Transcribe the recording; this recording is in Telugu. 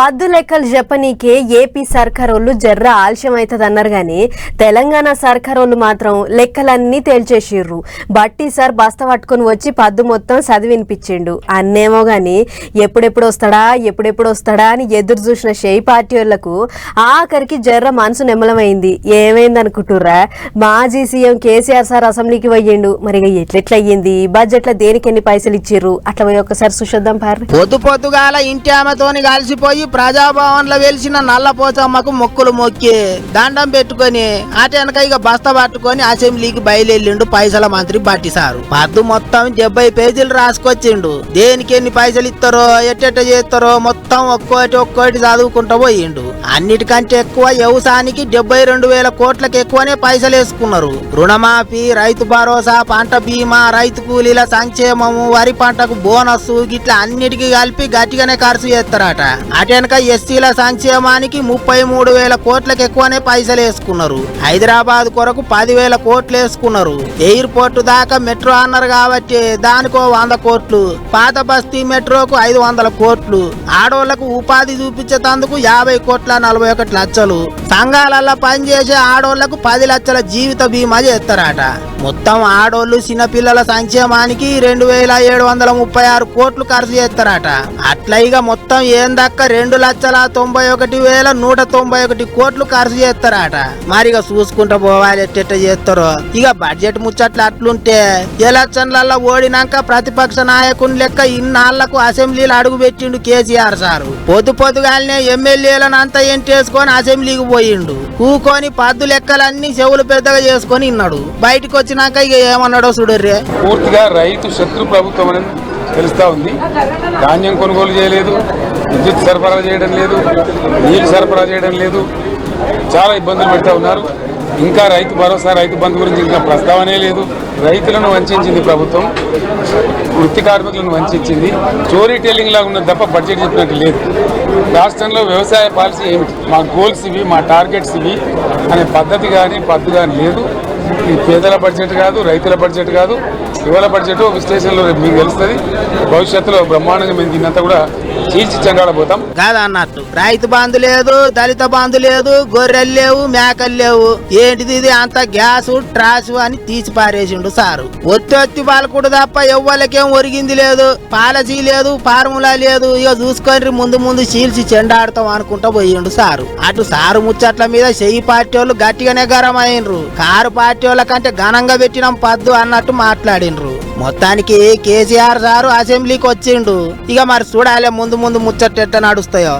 పద్దు లెక్కలు చెప్పనీకే ఏపీ సర్కారోళ్ళు జర్ర ఆలస్యం అవుతుంది అన్నారు కానీ తెలంగాణ సర్కారోళ్ళు మాత్రం లెక్కలన్నీ తేల్చేసిర్రు. బట్టి సార్ బస్త పట్టుకొని వచ్చి పద్దు మొత్తం చదివినిపించిండు. అన్నేమో గాని ఎప్పుడెప్పుడు వస్తాడా ఎప్పుడెప్పుడు వస్తాడా అని ఎదురు చూసిన షేయి పార్టీ వాళ్ళకు ఆఖరికి జర్ర మనసు నిమ్మలమైంది ఏమైంది అనుకుంటుర్రా మాజీ సీఎం కేసీఆర్ సార్ అసెంబ్లీకి పోయిండు. మరి ఇక ఎట్లెట్లా అయ్యింది బడ్జెట్లో దేనికి ఎన్ని పైసలు ఇచ్చిర్రు అట్లా పోయి ఒకసారి చూసొద్దాం పారు పొద్దు పొద్దుగాల ఇంటి ఆమెతోని కలిసిపోయి ప్రజాభవన్లో వెలిసిన నల్లపోచమ్మకు మొక్కులు మొక్కి దండం పెట్టుకొని అటు వెనక ఇక బస్తా పట్టుకొని అసెంబ్లీకి బయలుదేరిండు పైసల మంత్రి బట్టి సారు. పద్దు మొత్తం డెబ్బై పేజీలు రాసుకొచ్చిండు. దేనికి ఎన్ని పైసలు ఇస్తారో ఎట్టెట్ట చేస్తారో మొత్తం ఒక్కోటి ఒక్కోటి చదువుకుంటూ పోయిండు. అన్నిటికంటే ఎక్కువ వ్యవసాయానికి డెబ్బై రెండు వేల కోట్లకు ఎక్కువనే పైసలు వేసుకున్నారు. రుణమాఫీ రైతు భరోసా పంట బీమా రైతు కూలీల సంక్షేమము వరి పంటకు బోనస్ గిట్లా అన్నిటికీ కలిపి గట్టిగానే ఖర్చు చేస్తారట. అటెనక ఎస్సీల సంక్షేమానికి ముప్పై మూడు వేల కోట్లకు ఎక్కువనే పైసలు వేసుకున్నారు. హైదరాబాద్ కొరకు పదివేల కోట్లు వేసుకున్నారు. ఎయిర్పోర్ట్ దాకా మెట్రో అన్నారు కాబట్టి దానికో వంద కోట్లు పాత బస్తీ మెట్రోకు ఐదు వందల కోట్లు ఆడోళ్ళకు ఉపాధి చూపించేందుకు యాభై కోట్ల నలభై ఒకటి లక్షలు. సంఘాలలో పనిచేసే ఆడోళ్ళకు పది లక్షల జీవిత బీమా చేస్తారట. మొత్తం ఆడోళ్ళు చిన్నపిల్లల సంక్షేమానికి రెండు వేల ఏడు వందల ముప్పై ఆరు కోట్లు ఖర్చు చేస్తారట. అట్లా ఇక మొత్తం ఏందక్క రెండు రెండు లక్షల తొంభై ఒకటి వేల నూట తొంభై ఒకటి కోట్లు ఖర్చు చేస్తారట. మరి చూసుకుంటూ పోవాలి ఎట్టెట్ట చేస్తారో. ఇక బడ్జెట్ ముచ్చట్లు అట్లుంటే ఎలక్షన్లలో ఓడినాక ప్రతిపక్ష నాయకుని లెక్క ఇన్నాళ్ళకు అసెంబ్లీలో అడుగు పెట్టిండు కేసీఆర్ సారు. పొద్దు పొద్దుగాలనే ఎమ్మెల్యేలను అంతా ఎంటేసుకొని అసెంబ్లీకి పోయిండు. కూకొని పద్దు లెక్కలన్నీ చెవులు పెద్దగా చేసుకొని ఇన్నాడు. బయటకు వచ్చినాక ఇక ఏమన్నాడో చూడర్రే. పూర్తిగా రైతు శత్రు ప్రభుత్వం అనేది తెలుస్తా ఉంది. ధాన్యం కొనుగోలు చేయలేదు. విద్యుత్ సరఫరా చేయడం లేదు నీళ్ళు సరఫరా చేయడం లేదు. చాలా ఇబ్బందులు పెడతా ఉన్నారు. ఇంకా రైతు భరోసా రైతు బంధు గురించి ఇంకా ప్రస్తావనే లేదు. రైతులను వంచింది ప్రభుత్వం వృత్తి కార్మికులను వంచింది. స్టోరీ టెల్లింగ్ లాగా ఉన్నది తప్ప బడ్జెట్ చెప్పినట్టు లేదు. రాష్ట్రంలో వ్యవసాయ పాలసీ ఏమిటి? మా గోల్స్ ఇవి మా టార్గెట్స్ ఇవి అనే పద్ధతి కానీ పద్దు కానీ లేదు. ఈ పేదల బడ్జెట్ కాదు రైతుల బడ్జెట్ కాదు యువల బడ్జెట్ విశ్లేషణలో రేపు మీకు తెలుస్తుంది. భవిష్యత్తులో బ్రహ్మాండంగా మేము దీన్నంతా కూడా చీల్చి చెండాడబోతాం కాదు అన్నట్టు? రైతు బంధు లేదు దళిత బాంధు లేదు గొర్రెలు లేవు మేకలు లేవు. ఏంటిది ఇది? అంత గ్యాస్ ట్రాస్ అని తీసి పారేసిండు సారు. ఒత్తి ఒత్తి పాలకుడు తప్ప ఎవ్వలకేం ఒరిగింది లేదు. పాలసీ లేదు ఫార్ములా లేదు. ఇక చూసుకొని ముందు ముందు చీల్చి చెండాడతాం అనుకుంటా పోయిండు సారు. అటు సారు ముచ్చట్ల మీద చెయ్యి పార్టీ వాళ్ళు గట్టిగానే గరం అయినరు కారు పార్టీ వాళ్ళ కంటే ఘనంగా పెట్టినాం పద్దు అన్నట్టు మాట్లాడిండ్రు. మొత్తానికి కేసీఆర్ సారు అసెంబ్లీకి వచ్చిండు. ఇక మరి చూడాలి ముందు ముందు ముచ్చట ఎట్ట నడుస్తాయో.